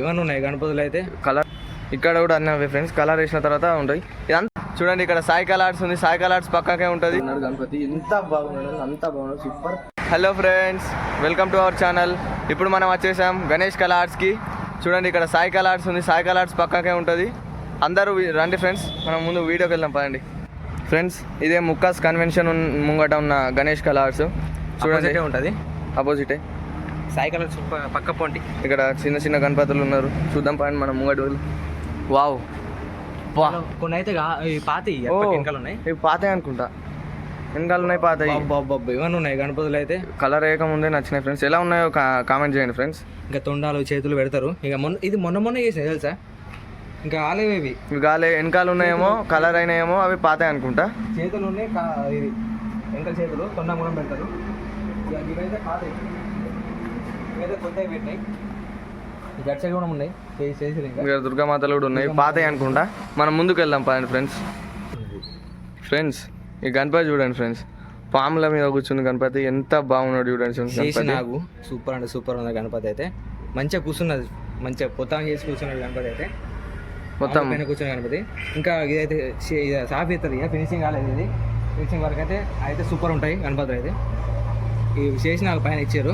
ఇవన్నీ ఉన్నాయి గణపతులు అయితే? కలర్ ఇక్కడ కూడా అన్నీ ఫ్రెండ్స్ కలర్ వేసిన తర్వాత ఉంటాయి. ఇదంతా చూడండి ఇక్కడ సాయి కలర్స్ ఉంది. సాయి కలర్స్ పక్కకే ఉంటుంది. గణపతి. ఎంత బాగున్నాడు అంత బాగున్నాడు. Super hello friends welcome to our channel ఇప్పుడు మనం వచ్చేసాం గణేష్ కలర్స్కి చూడండి ఇక్కడ సాయి కలర్స్ ఉంది. సాయి కలర్స్ పక్కకే ఉంటుంది. అందరూ రండి ఫ్రెండ్స్ మనం ముందు వీడియోకి వెళ్దాం పదండి. ఫ్రెండ్స్ ఇదే ముక్కాస్ కన్వెన్షన్ ముంగట ఉన్న గణేష్ కలర్స్. చూడండి చూడండి. ఉంటుంది. అపోజిటే సైకిల్ పక్క పొంటి ఇక్కడ చిన్న చిన్న గణపతులు ఉన్నారు. చూద్దాం పదండి మనం వెళ్ళి. వావ్. కొన్ని అయితే పాతి ఉన్నాయి ఇవి పాతే అనుకుంటా. వెనకాల ఉన్నాయి పాత ఇవన్నీ ఉన్నాయి గణపతులు అయితే కలర్ వేయక ముందే నచ్చినాయి ఫ్రెండ్స్. ఎలా ఉన్నాయో కామెంట్ చేయండి ఫ్రెండ్స్. ఇంకా తొండాలు చేతులు పెడతారు. ఇక మొన్న ఇది మొన్న మొన్న చేసాయి తెలుసా? ఇంకా ఆలేవి ఇవి. ఇవి గాలే వెనకాల ఉన్నాయేమో కలర్ అయినాయేమో అవి పాతే అనుకుంటా. చేతులు ఉన్నాయి ఇది వెనకాల చేతులు తొండ కూడా పెడతారు. ఇవైతే పాత ఇవైతే కొత్తవి పెట్టినాయి ఈ గట్ సైడ్ కూడా ఉన్నాయి. ఇక్కడ దుర్గామాతలు కూడా ఉన్నాయి. పాతే అనుకుంటా. మనం ముందుకు వెళ్దాం పదండి ఫ్రెండ్స్. ఫ్రెండ్స్ ఈ గణపతి చూడండి ఫ్రెండ్స్. పాముల మీద కూర్చుని గణపతి ఎంత బాగున్నాడు చూడండి గణపతి. నాకు సూపర్ అంటే సూపర్ ఉంది గణపతి అయితే. మంచిగా కూర్చున్నది. మంచిగా పొత్తం చేసి కూర్చున్నాడు గణపతి అయితే. మొత్తం పైన కూర్చున్న గణపతి. ఇంకా ఇదైతే సాఫ్ అవుతుంది ఇక ఫినిషింగ్ కాలేదు ఇది. ఫినిషింగ్ వరకు అయితే అయితే సూపర్ ఉంటాయి గణపతులు అయితే. ఇవి చేసి నాకు పైన ఇచ్చారు.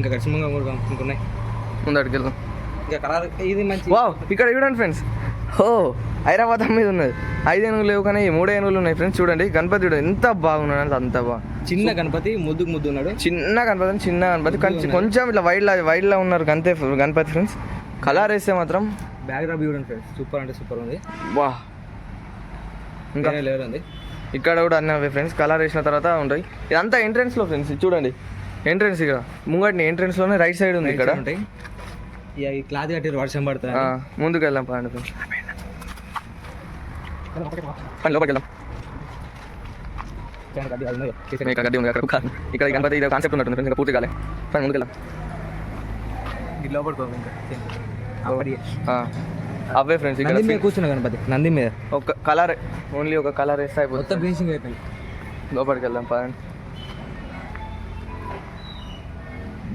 ఇంకా గడిచిమంగా కూడా ఇంకున్నాయి ముందడికి వెళ్దాం ఇంకా కలర్ ఇది మంచి వావ్ ఇక్కడ చూడండి ఫ్రెండ్స్. ఓ ఐరావతం మీద ఉన్నది. ఐదు ఏనుగులు లేవు కానీ ఈ మూడు ఏనుగులు ఉన్నాయి ఫ్రెండ్స్ చూడండి. గణపతి చూడండి ఎంత బాగున్నాడు అంటే అంత బాగా చిన్న గణపతి ముద్దుకు ముద్దు ఉన్నాడు. చిన్న గణపతి చిన్న గణపతి కొంచెం కొంచెం ఇట్లా వైడ్ లా వైడ్ లా ఉన్నారు అంతే గణపతి ఫ్రెండ్స్. కలర్ వేస్తే మాత్రం బ్యాక్ డ్రాప్ చూడండి ఫ్రెండ్స్. సూపర్ అంటే సూపర్ ఉంది. వా ఇంకా ఉంది ఇక్కడ కూడా అన్నీ ఫ్రెండ్స్. కలర్ వేసిన తర్వాత ఉంటాయి. ఇదంతా entrance లో ఫ్రెండ్స్ చూడండి. ఎంట్రెన్స్ ఇక్కడ. ముంగటిని entrance లోనే రైట్ సైడ్ ఉంది ఇక్కడ. ఉంటాయి. ఇక ఈ క్లాత్ కట్టి వర్షం పడుతుంది. ఆ, ముందుకు వెళ్దాం పదండి పని లోపలికి వెళ్దాం. ఇక్కడ గడ్డి ఉంది. అక్కడ కుక్క. ఇక్కడ ఈ గణపతి ఇది కాన్సెప్ట్ ఉన్నట్టుంది ఫ్రెండ్స్ ఇంకా పూర్తి కాలే. పని ముందుకు వెళ్దాం. ఇంకా. ఆ, అవే ఫ్రెండ్స్ ఇక్కడ నంది మీద కూర్చున్న గణపతి నంది మీద. ఒక కలర్ ఓన్లీ ఒక కలర్ వేస్తే మొత్తం అయిపోతుంది ఫినిషింగ్ అయిపోయింది. లోపలికి వెళ్దాం పదండి.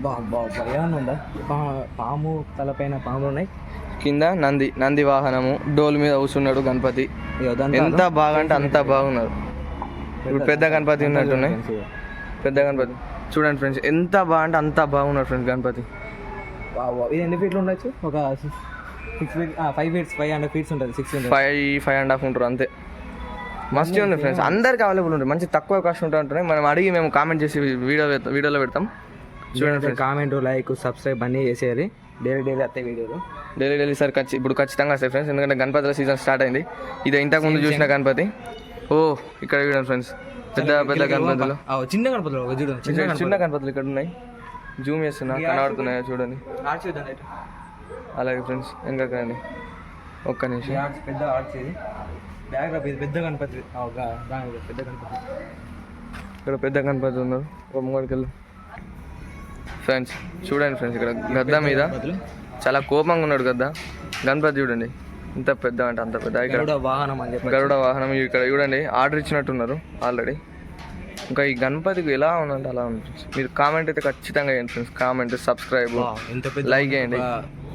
బా ఏమన్నా ఉందా పా పాము తలపైన పాములు ఉన్నాయి కింద నంది నంది వాహనము డోల్ మీద కూర్చున్నాడు గణపతి. ఎంత బాగా అంటే అంత బాగున్నారు. ఇప్పుడు పెద్ద గణపతి ఉన్నట్టున్నాయి. పెద్ద గణపతి. చూడండి ఫ్రెండ్స్ ఎంత బాగా అంటే అంత బాగున్నారు ఫ్రెండ్స్ గణపతి. ఇది ఎన్ని ఫీట్లు ఉండొచ్చు? ఒక six feet five feet five hundred feet ఉంటుంది six five five and half ఉంటారు అంతే. మస్తు ఉంది ఫ్రెండ్స్. అందరికి అవైలబుల్ ఉంటుంది మంచి తక్కువ కాస్ట్ ఉంటా ఉంటున్నాయి మనం అడిగి మేము కామెంట్ చేసి వీడియో వీడియోలో పెడతాం. చూడండి కామెంట్ లైక్ సబ్స్క్రైబ్ అన్నీ చేసేయాలి. డైలీ డైలీ వస్తాయి వీడియోలు. డైలీ డైలీ సార్ ఖచ్చి ఇప్పుడు ఖచ్చితంగా వస్తాయి ఫ్రెండ్స్ ఎందుకంటే గణపతుల సీజన్ స్టార్ట్ అయింది. ఇది ఇంతకు ముందు చూసిన గణపతి. ఓ ఇక్కడ చూడండి ఫ్రెండ్స్ పెద్ద పెద్ద గణపతులు. చిన్న గణపతులు చిన్న గణపతులు. ఇక్కడ ఉన్నాయి. జూమ్ చేస్తున్నా కనబడుతున్నాయా చూడండి. అలాగే ఫ్రెండ్స్ ఇంకా రండి. ఒక్క నిమిషం. పెద్ద ఇది. బ్యాక్ పెద్ద గణపతి. పెద్ద గణపతి. ఇక్కడ పెద్ద గణపతి ఉన్నారు. ఒక ముంగడికి వెళ్ళు ఫ్రెండ్స్ చూడండి ఫ్రెండ్స్ ఇక్కడ గద్ద మీద చాలా కోపంగా ఉన్నాడు గద్ద. గణపతి చూడండి ఇంత పెద్ద అంటే అంత పెద్ద. ఇక్కడ గరుడ వాహనం అని చెప్పి గరుడ వాహనం ఇక్కడ చూడండి ఆర్డర్ ఇచ్చినట్టున్నారు ఆల్రెడీ. ఇంకా ఈ గణపతికి ఎలా ఉందంటే అలా ఉంది. మీరు కామెంట్ అయితే ఖచ్చితంగా చేయండి ఫ్రెండ్స్. కామెంట్ సబ్స్క్రైబ్ లైక్ చేయండి.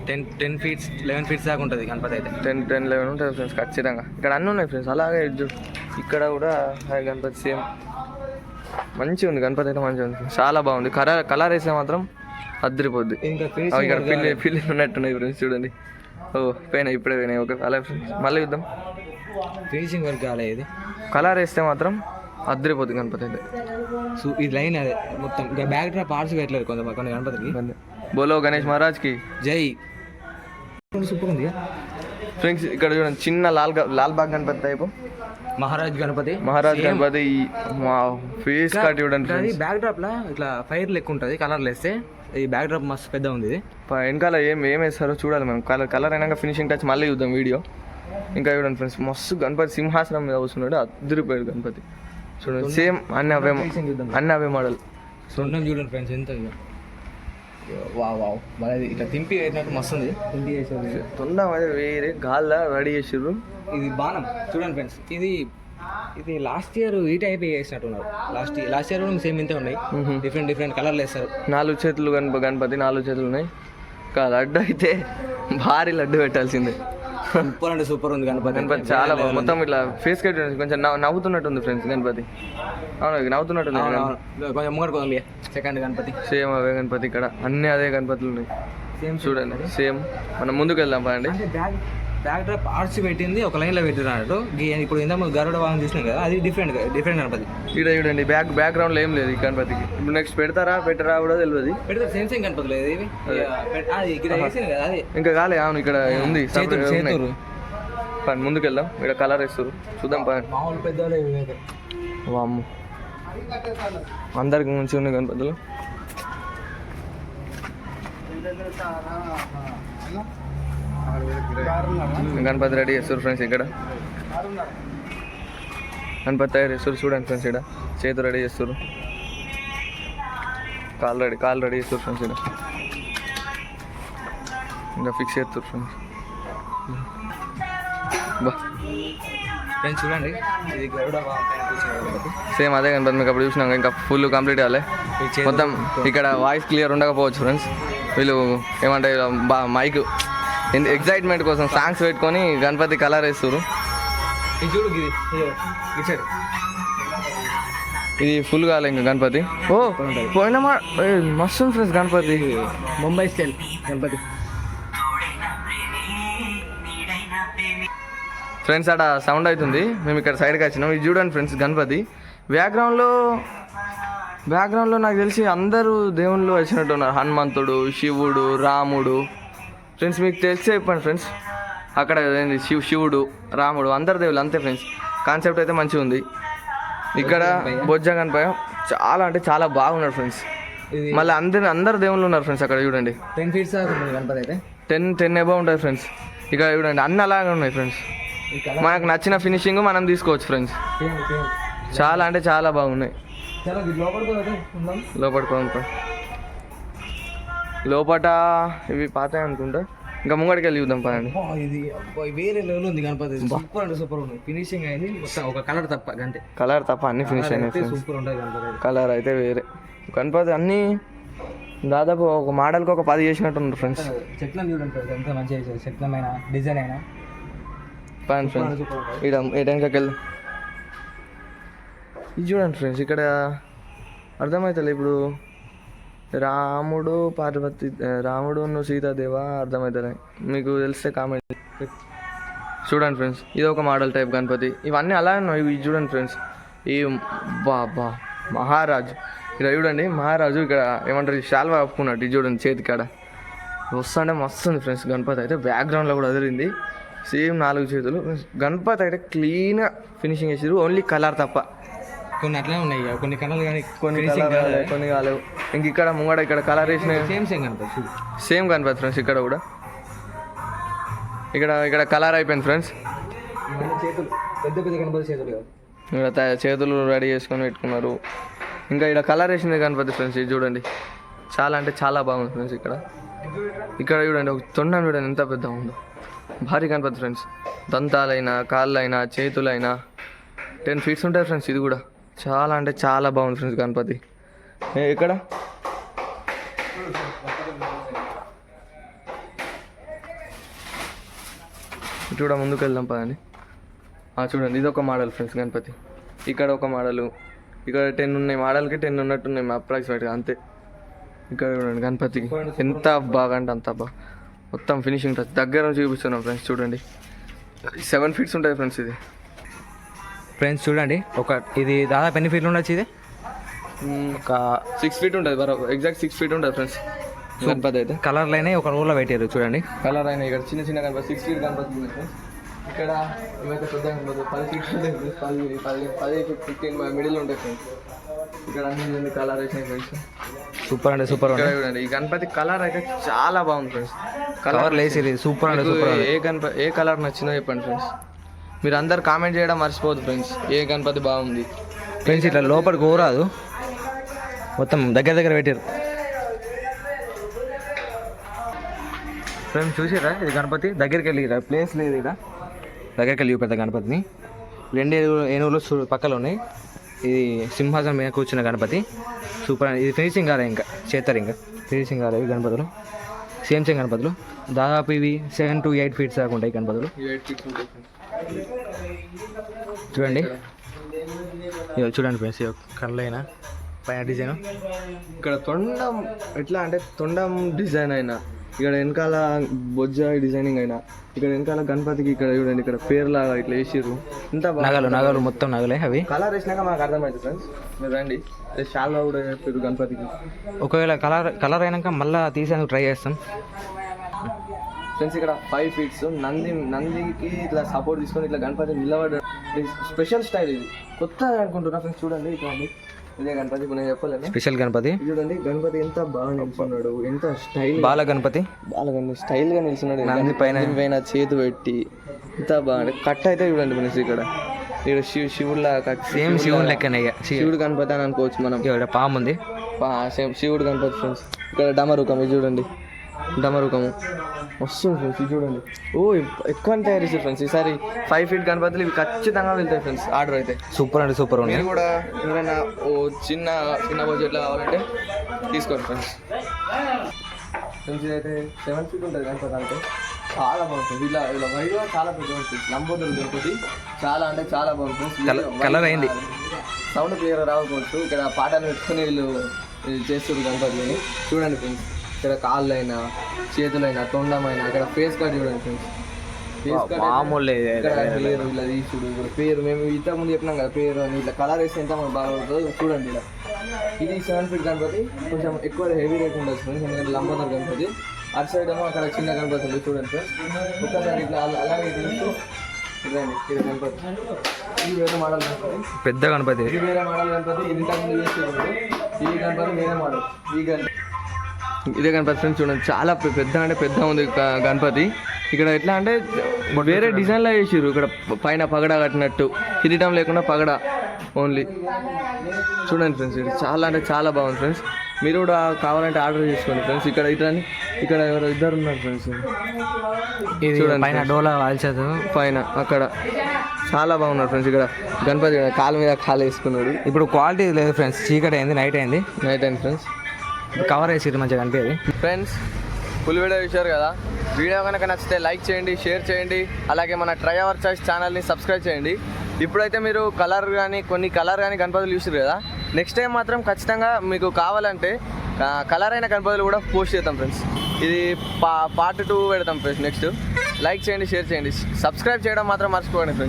Ten ten feet eleven feet దాకా ఉంటుంది గణపతి అయితే. టెన్ టెన్ లెవెన్ ఉంటుంది ఫ్రెండ్స్ ఖచ్చితంగా. ఇక్కడ అన్నీ ఉన్నాయి ఫ్రెండ్స్. అలాగే. ఇక్కడ కూడా గణపతి సేమ్. మంచిగా ఉంది గణపతి అయితే మంచిగా ఉంది. చాలా బాగుంది. కలర్ కలర్ వేస్తే మాత్రం అద్దరిపోద్ది ఇక్కడ పిల్లి పిల్లి ఉన్నట్టున్నాయి ఫ్రెండ్స్ చూడండి. ఓ పోయినాయి ఇప్పుడే పోయినాయి. ఓకే అలాగే ఫ్రెండ్స్ మళ్ళీ చూద్దాం. ఫినిషింగ్ వర్క్ కాలే ఇది. కలర్ వేస్తే మాత్రం అద్దరిపోద్ది గణపతి అయితే. సో ఈ లైన్ అదే. మొత్తం ఇంకా బ్యాక్ డ్రాప్ ఆర్చ్ పెట్టలేదు కొంత కొన్ని గణపతికి. బోలో గణేష్ మహారాజ్కి. జై. సూపర్ ఉంది ఫ్రెండ్స్ ఇక్కడ చూడండి చిన్న లాల్ లాల్ బాగ్ గణపతి టైపు మహారాజ్ గణపతి. మహారాజ్ గణపతి మా ఫేస్ కట్ చూడండి బ్యాక్ డ్రాప్ లా ఇట్లా ఫైర్ లెక్క ఉంటుంది కలర్ వేస్తే ఈ బ్యాక్ డ్రాప్ మస్తు పెద్ద ఉంది వెనకాల ఏం ఏం వేస్తారో చూడాలి మనం. కలర్ కలర్ అయినాక ఫినిషింగ్ టచ్ మళ్ళీ చూద్దాం వీడియో. ఇంకా చూడండి ఫ్రెండ్స్ మస్తు గణపతి సింహాసనం మీద కూర్చున్నాడు అద్దరిపోయాడు గణపతి. చూడండి సేమ్ అన్ని అవే అన్ని అవే మోడల్ చూడండి ఫ్రెండ్స్ ఎంత ఇక. Wow wow. మరి ఇట్లా తింపి వేసినట్టు మస్తు ఉంది. తింపి వేసేది తొండ వేరే గాల్లో రెడీ చేసిర్రు. ఇది బాణం. చూడండి ఫ్రెండ్స్ ఇది ఇది లాస్ట్ ఇయర్ ఈ టైప్ వేసినట్టున్నారు. లాస్ట్ ఇయర్ లాస్ట్ ఇయర్ కూడా సేమ్ ఇంతే ఉన్నాయి. డిఫరెంట్ డిఫరెంట్ కలర్లు వేస్తారు. నాలుగు చేతులు గణప గణపతి నాలుగు చేతులు ఉన్నాయి. ఇంకా లడ్డు అయితే భారీ లడ్డు పెట్టాల్సిందే. సూపర్ అంటే సూపర్ ఉంది గణపతి. గణపతి చాలా బాగుంది. మొత్తం ఇట్లా ఫేస్ కట్ కొంచెం నవ్వు- నవ్వుతున్నట్టుంది ఫ్రెండ్స్ గణపతి. అవును అవును, అవును. కొంచెం ముంగడు సెకండ్ గణపతి. సేమ్ అవే గణపతి ఇక్కడ. అన్ని అదే గణపతులు ఉన్నాయి. సేమ్ చూడండి సేమ్ మనం ముందుకు వెళ్దాం అంటే బ్యాక్ డ్రాప్ ఆర్చ్ పెట్టింది ఒక లైన్లో పెట్టిరు అన్నట్టు గీ- ఇప్పుడు ఇందాక గరుడ వాహనం చూసినాం కదా అది డిఫరెంట్ డిఫరెంట్ గణపతి. ఇక్కడ చూడండి బ్యాక్ బ్యాక్గ్రౌండ్లో ఏం లేదు ఈ గణపతికి. ఇప్పుడు నెక్స్ట్ పెడతారా పెట్టరా కూడా తెలియదు పెడితే సేమ్ సేమ్ గణపతి లేదు ఇవి ఇక్కడ కదా అది. ఇంకా కాలే అవును ఇక్కడ ఉంది పదండి, ముందుకు వెళ్దాం ఇక్కడ కలర్ వేస్తారు చూద్దాం పదండి మామూలు. వామ్ము. అందరికి మంచిగా ఉన్నాయి గణపతులు. గణపతి రెడీ చేస్తారు ఫ్రెండ్స్ ఇక్కడ. గణపతి తయారు చేస్తారు చూడండి ఫ్రెండ్స్ ఇక్కడ. చేతులు రెడీ చేస్తారు కాలు రెడీ కాలు రెడీ చేస్తారు ఫ్రెండ్స్ ఇక్కడ. ఇంకా ఫిక్స్ చేస్తారు ఫ్రెండ్స్ బా. ఫ్రెండ్స్ చూడండి. ఇది గరుడ సేమ్ అదే గణపతి మీకు అప్పుడు చూసినాం ఇంకా ఫుల్ కంప్లీట్ అవ్వాలి మొత్తం ఇక్కడ వాయిస్ క్లియర్ ఉండకపోవచ్చు ఫ్రెండ్స్ వీళ్ళు ఏమంటే బా మైక్ ఎగ్జైట్మెంట్ కోసం సాంగ్స్ పెట్టుకొని గణపతి కలర్ వేస్తారు ఇది ఫుల్ కాలే ఇంకా గణపతి. ఓ పోయిన మస్తు friends Ganapati. Mumbai style Ganapati. Friends అక్కడ సౌండ్ అవుతుంది. మేము ఇక్కడ సైడ్కి వచ్చినాం. ఇది చూడండి ఫ్రెండ్స్ గణపతి. బ్యాక్గ్రౌండ్లో బ్యాక్గ్రౌండ్లో నాకు తెలిసి అందరూ దేవుళ్ళు వచ్చినట్టు ఉన్నారు. హనుమంతుడు శివుడు రాముడు. ఫ్రెండ్స్ మీకు తెలిసి చెప్పండి ఫ్రెండ్స్ అక్కడ ఏంది? శివ్ శివుడు రాముడు అందరు దేవుళ్ళు అంతే ఫ్రెండ్స్ కాన్సెప్ట్ అయితే మంచిగా ఉంది. ఇక్కడ బొజ్జ గణపయ్య చాలా అంటే చాలా బాగున్నారు ఫ్రెండ్స్ మళ్ళీ అందరు అందరు దేవుళ్ళు ఉన్నారు ఫ్రెండ్స్ అక్కడ చూడండి. టెన్ ఫీట్స్ గణపతి అయితే. టెన్ టెన్ ఎబో ఉంటుంది ఫ్రెండ్స్ ఇక్కడ చూడండి అన్ని అలాగే ఉన్నాయి ఫ్రెండ్స్ మనకు నచ్చిన ఫినిషింగ్ మనం తీసుకోవచ్చు ఫ్రెండ్స్ చాలా అంటే చాలా బాగున్నాయి. చలో లోపట ఇవి పాతాయి అనుకుంటా. ఇంకా ముంగడికి వెళ్ళి చూద్దాం పదండి. ఇది వేరే లెవెల్ ఉంది గణపతి. సూపర్ అంటే సూపర్ ఉంది. ఫినిషింగ్ అయింది. ఒక కలర్ తప్ప గంటే కలర్ తప్ప అన్ని ఫినిష్ అయినాయి సూపర్ ఉంటుంది గణపతి. కలర్ అయితే వేరే. గణపతి అన్నీ దాదాపు ఒక మోడల్కి ఒక పది చేసినట్టున్నారు ఫ్రెండ్స్ చెట్లను చూడండి ఎంత మంచిగా చేశారు. చెట్లమైన డిజైన్ అయినా. పదండి ఫ్రెండ్స్ ఇక్కడ టైంకి వెళ్దాం. ఇది చూడండి ఫ్రెండ్స్ ఇక్కడ అర్థమవుతుంది ఇప్పుడు రాముడు పార్వతి రాముడు నువ్వు సీతాదేవ అర్థమవుతుంది మీకు తెలిస్తే కామెంట్ చూడండి ఫ్రెండ్స్ ఇది ఒక మోడల్ టైప్ గణపతి. ఇవన్నీ అలా ఉన్నాయి ఇవి చూడండి ఫ్రెండ్స్ ఈ బాబా మహారాజు. ఇక్కడ చూడండి మహారాజు ఇక్కడ ఏమంటారు శాల్వా కప్పుకున్నట్టు ఇది చూడండి చేతి కాడ. వస్తుంటే మస్తు ఫ్రెండ్స్ గణపతి అయితే బ్యాక్గ్రౌండ్లో కూడా అదిరింది. సేమ్ నాలుగు చేతులు. గణపతి అయితే క్లీన్గా ఫినిషింగ్ చేసారు ఓన్లీ కలర్ తప్ప. కొన్ని అట్లనే ఉన్నాయి కొన్ని కలర్లు కానీ కొన్ని కొన్ని కాలేవు. ఇంక ఇక్కడ ముంగడ ఇక్కడ కలర్ వేసిన సేమ్ సేమ్ చూడు. సేమ్ కనపడుతుంది ఫ్రెండ్స్ ఇక్కడ కూడా. ఇక్కడ ఇక్కడ కలర్ అయిపోయింది ఫ్రెండ్స్ చేతులు పెద్ద పెద్ద చేతులు ఇక్కడ చేతులు రెడీ చేసుకొని పెట్టుకున్నారు. ఇంకా ఇక్కడ కలర్ వేసింది గణపతి ఫ్రెండ్స్ ఇది చూడండి. చాలా అంటే చాలా బాగుంది ఫ్రెండ్స్ ఇక్కడ. ఇక్కడ చూడండి ఒక తొండం చూడండి ఎంత పెద్ద ఉందో. భారీ గణపతి ఫ్రెండ్స్ దంతాలైనా కాళ్ళైనా చేతులైనా. టెన్ ఫీట్స్ ఉంటాయి ఫ్రెండ్స్ ఇది కూడా. చాలా అంటే చాలా బాగుంది ఫ్రెండ్స్ గణపతి. ఏ, ఇక్కడ? చూడ ముందుకు వెళ్దాం పదండి. చూడండి ఇది ఒక మోడల్ ఫ్రెండ్స్ గణపతి. ఇక్కడ ఒక మోడలు ఇక్కడ టెన్ ఉన్నాయి మోడల్కి టెన్ ఉన్నట్టున్నాయి మా అప్రాక్సిమేట్గా అంతే. ఇక్కడ చూడండి గణపతికి. ఎంత బాగా అంటే అంత బాగా మొత్తం ఫినిషింగ్ టచ్. దగ్గర చూపిస్తున్నాం ఫ్రెండ్స్ చూడండి. సెవెన్ ఫీట్స్ ఉంటాయి ఫ్రెండ్స్ ఇది. ఫ్రెండ్స్ చూడండి. ఒక ఇది దాదాపు ఎన్ని ఫీట్లు ఉండొచ్చు ఇది? ఒక సిక్స్ ఫీట్ ఉంటుంది బరాబర్ ఎగ్జాక్ట్ సిక్స్ ఫీట్ ఉంటుంది ఫ్రెండ్స్. గణపతి అయితే. కలర్లు అయినా ఒక రోల్లో పెట్టారు చూడండి. కలర్ అయినా ఇక్కడ చిన్న చిన్న గణపతి సిక్స్ ఫీట్ గణపతి ఇక్కడ ఇవైతే పెద్ద గణపతి పది ఫీట్ పది పది పది ఫిఫ్టీన్ మిడిల్ ఉంటాయి ఫ్రెండ్స్. ఇక్కడ అన్ని కలర్ వేసినాయి ఫ్రెండ్స్. సూపర్ అంటే సూపర్ చూడండి ఈ గణపతి కలర్ అయితే చాలా బాగుంది ఫ్రెండ్స్. కలర్ లేసి సూపర్ అంటే మీకు సూపర్ ఏ గణపతి ఏ కలర్ నచ్చిందో చెప్పండి ఫ్రెండ్స్. మీరు అందరు కామెంట్ చేయడం మర్చిపోదు ఫ్రెండ్స్. ఏ గణపతి బాగుంది? ఫ్రెండ్స్ ఇట్లా లోపలికి పోరాదు. మొత్తం దగ్గర దగ్గర పెట్టారు ఫ్రెండ్స్ చూసారా ఇది గణపతి. దగ్గరికి వెళ్ళి ప్లేస్ లేదు ఇక్కడ. దగ్గరికి వెళ్ళి చూపెడతా గణపతిని. రెండు ఏనుగు- ఏనుగులు పక్కలో ఉన్నాయి. ఇది సింహాసనం మీద కూర్చున్న గణపతి. సూపర్ ఇది ఫినిషింగ్ కాలే ఇంకా. చేస్తారు ఇంకా. ఫినిషింగ్ కాలేదు గణపతులు. Same same గణపతులు. దాదాపు ఇవి సెవెన్ టు ఎయిట్ ఫీట్స్ దాకా ఉంటాయి గణపతులు. ఎయిట్ ఫీట్స్ ఉంటాయి చూడండి. ఇగో చూడండి ఫ్రెండ్స్ కళ్ళైనా పైన డిజైన్. ఇక్కడ తొండం ఎట్లా అంటే తొండం డిజైన్ అయినా ఇక్కడ వెనకాల బొజ్జ డిజైనింగ్ అయినా ఇక్కడ వెనకాల గణపతికి ఇక్కడ చూడండి ఇక్కడ పేర్లాగా ఇట్లా వేసిర్రు. ఇంత నగలు నగలు మొత్తం నగలే అవి. కలర్ వేసినాక మాకు అర్థమవుతుంది ఫ్రెండ్స్. మీరు రండి షాల్లో కూడా వేస్తారు గణపతికి. ఒకవేళ కలర్ కలర్ అయినాక మళ్ళీ తీసేందుకు ట్రై చేస్తాం. ఫ్రెండ్స్ ఇక్కడ ఫైవ్ ఫీట్స్ నంది నందికి ఇట్లా సపోర్ట్ తీసుకొని ఇట్లా గణపతి నిలబడ స్పెషల్ స్టైల్ ఇది. కొత్త అనుకుంటున్నా ఫ్రెండ్స్ చూడండి ఇట్లా. ఇదే గణపతి నేను చెప్పలేను. స్పెషల్ గణపతి? చూడండి గణపతి ఎంత బాగా నిల్చున్నాడు. ఎంత స్టైల్ బాల గణపతి? బాగా స్టైల్గా నిల్చున్నాడు. నంది పైన. పైన చేతి పెట్టి ఎంత బాగా కట్ అయితే చూడండి ఫ్రెండ్స్ ఇక్కడ. ఇక్కడ శివ శివుడులా కట్ సేమ్ శివుని లెక్కనే శివుడు గణపతి అని అనుకోవచ్చు మనం. ఇగో ఈడ పాము ఉంది సేమ్ శివుడు గణపతి ఫ్రెండ్స్ ఇక్కడ డమరుకం ఇది చూడండి. డమరుకము. వస్తుంది ఫ్రెండ్స్ ఇది చూడండి. ఓ ఎక్- ఎక్కువ తయారు చేశారు ఫ్రెండ్స్ ఈసారి ఫైవ్ ఫీట్ గణపతులు ఇవి ఖచ్చితంగా వెళ్తాయి ఫ్రెండ్స్ ఆర్డర్ అయితే. సూపర్ అంటే సూపర్ ఉంది. కూడా ఎవరైనా ఓ చిన్న చిన్న బడ్జెట్లో కావాలంటే తీసుకోండి ఫ్రెండ్స్. ఫ్రెండ్స్ ఇదైతే సెవెన్ ఫీట్ ఉంటుంది గణపతి అంటే చాలా బాగుంటుంది. ఇలా ఇలా వైడ్ చాలా పెద్ద ఉంటుంది. లంబోదరం గణపతి చాలా అంటే చాలా బాగుంటుంది. Colour అయింది. సౌండ్ క్లియర్ రాకపోవచ్చు. ఇక్కడ పాటలు పెట్టుకుని వీళ్ళు చేస్తారు గణపతిని. చూడండి ఫ్రెండ్స్. ఇక్కడ కాళ్ళు అయినా చేతులైనా తొండమైనా ఇక్కడ ఫేస్ కట్ చూడండి ఫ్రెండ్స్ ఫేస్ కట్ మామూలు ఇక్కడ పేరు ఇలా తీసుడు ఇక్కడ పేరు మేము ఇంతకు ముందు చెప్పినాం కదా పేరు అని ఇట్లా కలర్ వేస్తే ఎంత మనకు బాగా పడుతుందో చూడండి ఇలా. ఇది సెవెన్ ఫీట్ గణపతి కొంచెం ఎక్కువ హెవీ రేట్ ఉండొచ్చు ఫ్రెండ్స్ ఎందుకంటే లంబోదర్ గణపతి. అటు సైడ్ ఏమో అక్కడ చిన్న గణపతి ఉంది చూడండి ఫ్రెండ్స్ ఒక్కసారి ఇట్లా అలా- అలాగే చూస్తూ ఇదండి ఇది గణపతి. ఇది వేరే మోడల్ గణపతి పెద్ద గణపతి. ఇది వేరే మోడల్ గణపతి ఇది ఇంతకు ముందు చేసేవాడు ఈ గణపతి వేరే మోడల్ ఈ గణపతి. ఇదే గణపతి ఫ్రెండ్స్ చూడండి చాలా పెద్ద అంటే పెద్ద ఉంది గణపతి. ఇక్కడ ఎట్లా అంటే వేరే డిజైన్లో వేసిర్రు ఇక్కడ పైన పగడ కట్టినట్టు. కిరీటం లేకుండా పగడ ఓన్లీ చూడండి ఫ్రెండ్స్ ఇది చాలా అంటే చాలా బాగుంది ఫ్రెండ్స్. మీరు కూడా కావాలంటే ఆర్డర్ చేసుకోండి ఫ్రెండ్స్. ఇక్కడ ఇట్లని ఇక్కడ ఎవరో ఇద్దరు ఉన్నారు ఫ్రెండ్స్. ఇది చూడండి పైన డోలా వాల్చదు పైన అక్కడ. చాలా బాగున్నారు ఫ్రెండ్స్ ఇక్కడ. గణపతి కాలు మీద కాలు వేసుకున్నాడు. ఇప్పుడు క్వాలిటీ లేదు ఫ్రెండ్స్. చీకటి అయింది నైట్ అయింది. Night and friends. కవర్ వేసి మంచిగా కనిపించేది ఫ్రెండ్స్ ఫుల్ వీడియో చూశారు కదా? వీడియో కనుక నచ్చితే లైక్ చేయండి షేర్ చేయండి అలాగే మన ట్రై అవర్ చాయిస్ ఛానల్ని సబ్స్క్రైబ్ చేయండి. ఇప్పుడైతే మీరు కలర్ కానీ కొన్ని కలర్ కానీ గణపతులు చూసారు కదా? నెక్స్ట్ టైం మాత్రం ఖచ్చితంగా మీకు కావాలంటే కలర్ అయిన గణపతులు కూడా పోస్ట్ చేద్దాం ఫ్రెండ్స్. ఇది పా పార్ట్ టూ పెడతాం ఫ్రెండ్స్ నెక్స్ట్ లైక్ చేయండి షేర్ చేయండి. సబ్స్క్రైబ్ చేయడం మాత్రం మర్చిపోకండి ఫ్రెండ్స్.